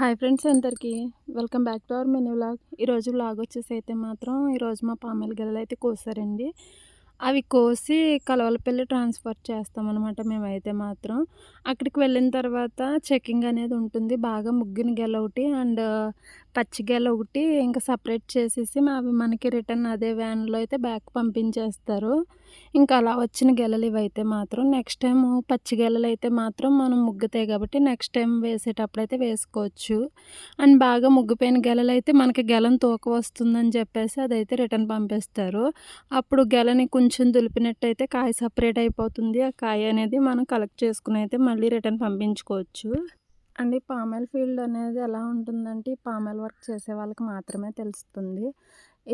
Hi friends అందరికీ. Welcome back to our mini vlog. ఈరోజు vlog వచ్చేసి అయితే మాత్రం ఈరోజు మా పామెల గెలలు అయితే కోసారండి. అవి కోసి కలవలపల్లి ట్రాన్స్ఫర్ చేస్తామన్నమాట మేమైతే మాత్రం. అక్కడికి వెళ్ళిన తర్వాత చెకింగ్ అనేది ఉంటుంది. బాగా ముగ్గిన గెల ఒకటి అండ్ పచ్చి గెల ఒకటి ఇంకా సపరేట్ చేసేసి అవి మనకి రిటర్న్ అదే వ్యాన్లో అయితే బ్యాక్ పంపించేస్తారు. ఇంకా అలా వచ్చిన గెలలు ఇవైతే మాత్రం నెక్స్ట్ టైం పచ్చి గెలలు అయితే మాత్రం మనం ముగ్గుతాయి కాబట్టి నెక్స్ట్ టైం వేసేటప్పుడు అయితే వేసుకోవచ్చు. అండ్ బాగా ముగ్గిపోయిన గెలలు అయితే మనకి గెలం తూక వస్తుందని చెప్పేసి అదైతే రిటర్న్ పంపిస్తారు. అప్పుడు గెలని కొంచెం కొంచెం దులిపినట్టయితే కాయ సపరేట్ అయిపోతుంది. ఆ కాయ అనేది మనం కలెక్ట్ చేసుకుని అయితే మళ్ళీ రిటర్న్ పంపించుకోవచ్చు. అండ్ ఈ పామెల్ ఫీల్డ్ అనేది ఎలా ఉంటుందంటే ఈ పామెల్ వర్క్ చేసే వాళ్ళకి మాత్రమే తెలుస్తుంది.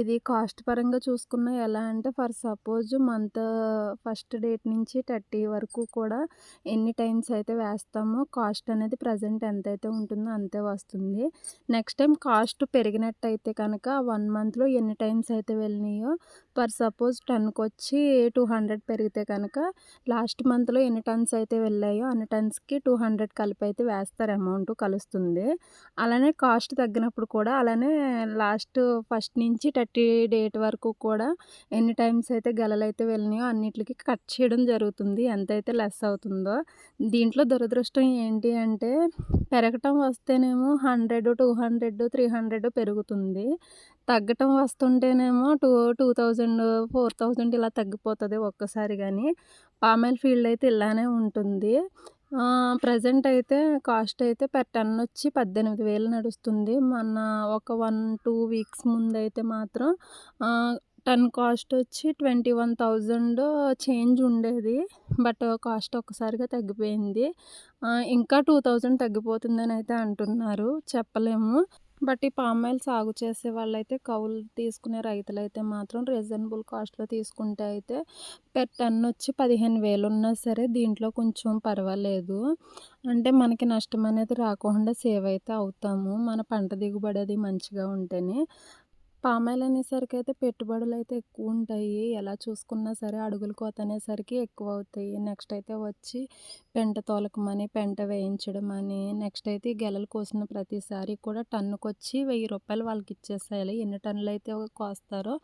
ఇది కాస్ట్ పరంగా చూసుకున్న ఎలా అంటే for suppose month first date నుంచి థర్టీ వరకు కూడా ఎన్ని టైమ్స్ అయితే వేస్తామో కాస్ట్ అనేది ప్రజెంట్ ఎంతైతే ఉంటుందో అంతే వస్తుంది. నెక్స్ట్ టైం కాస్ట్ పెరిగినట్టయితే కనుక వన్ మంత్లో ఎన్ని టైమ్స్ అయితే వెళ్ళినాయో ఫర్ సపోజ్ టన్కి వచ్చి టూ హండ్రెడ్ పెరిగితే కనుక లాస్ట్ మంత్లో ఎన్ని టన్స్ అయితే వెళ్ళాయో అన్ని టన్స్కి టూ హండ్రెడ్ కలిపి అయితే వేస్తారు అమౌంట్ కలుస్తుంది. అలానే కాస్ట్ తగ్గినప్పుడు కూడా అలానే లాస్ట్ ఫస్ట్ నుంచి థర్టీ డేట్ వరకు కూడా ఎన్ని టైమ్స్ అయితే గెలలు అయితే వెళ్ళినాయో అన్నిటికి కట్ చేయడం జరుగుతుంది. ఎంతైతే లెస్ అవుతుందో. దీంట్లో దురదృష్టం ఏంటి అంటే పెరగటం వస్తేనేమో hundred two hundred three hundred పెరుగుతుంది. తగ్గటం వస్తుంటేనేమో two two thousand four thousand ఇలా తగ్గిపోతుంది ఒక్కసారి కానీ పామెల్ ఫీల్డ్ అయితే ఇలానే ఉంటుంది. ప్రజెంట్ అయితే కాస్ట్ అయితే పెర్ టన్ వచ్చి పద్దెనిమిది వేలు నడుస్తుంది. మన ఒక వన్ టూ వీక్స్ ముందు అయితే మాత్రం టన్ కాస్ట్ వచ్చి ట్వంటీ వన్ థౌజండ్ చేంజ్ ఉండేది. బట్ కాస్ట్ ఒక్కసారిగా తగ్గిపోయింది. ఇంకా టూ థౌజండ్ తగ్గిపోతుందని అయితే అంటున్నారు. చెప్పలేము. బట్ ఈ పామాయిల్ సాగు చేసే వాళ్ళైతే కౌలు తీసుకునే రైతులైతే మాత్రం రీజనబుల్ కాస్ట్లో తీసుకుంటే అయితే పెర్ టన్ వచ్చి పదిహేను వేలు ఉన్నా సరే దీంట్లో కొంచెం పర్వాలేదు. అంటే మనకి నష్టం అనేది రాకుండా సేవ్ అయితే అవుతాము. మన పంట దిగుబడి అది మంచిగా ఉంటేనే. పామాయిల్ అనేసరికి అయితే పెట్టుబడులు అయితే ఎక్కువ ఉంటాయి ఎలా చూసుకున్నా సరే అడుగుల కోత అనేసరికి ఎక్కువ అవుతాయి నెక్స్ట్ అయితే వచ్చి పెంట తోలకమని పెంట వేయించడం అని నెక్స్ట్ అయితే ఈ గెలలు కోసిన ప్రతిసారి కూడా టన్నుకు వచ్చి వెయ్యి రూపాయలు వాళ్ళకి ఇచ్చేసేయాలి ఎన్ని టన్నులు అయితే కోస్తారో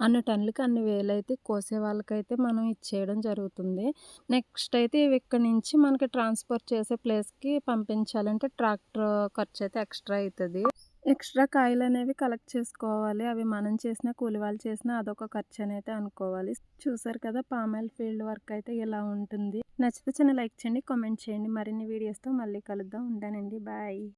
అన్ని టన్నులకి అన్ని వేలు అయితే కోసే వాళ్ళకైతే మనం ఇచ్చేయడం జరుగుతుంది. నెక్స్ట్ అయితే ఇక్కడ నుంచి మనకి ట్రాన్స్పోర్ట్ చేసే ప్లేస్కి పంపించాలంటే ట్రాక్టర్ ఖర్చు అయితే ఎక్స్ట్రా అవుతుంది ఎక్స్ట్రా కాయలు అనేవి కలెక్ట్ చేసుకోవాలి. అవి మనం చేసిన కూలి వాళ్ళు చేసిన అదొక ఖర్చు అయితే అనుకోవాలి. చూసారు కదా పామాయిల్ ఫీల్డ్ వర్క్ అయితే ఇలా ఉంటుంది. నచ్చితే చిన్న లైక్ చేయండి కామెంట్ చేయండి. మరిన్ని వీడియోస్తో మళ్ళీ కలుద్దాం. ఉంటానండి. బాయ్.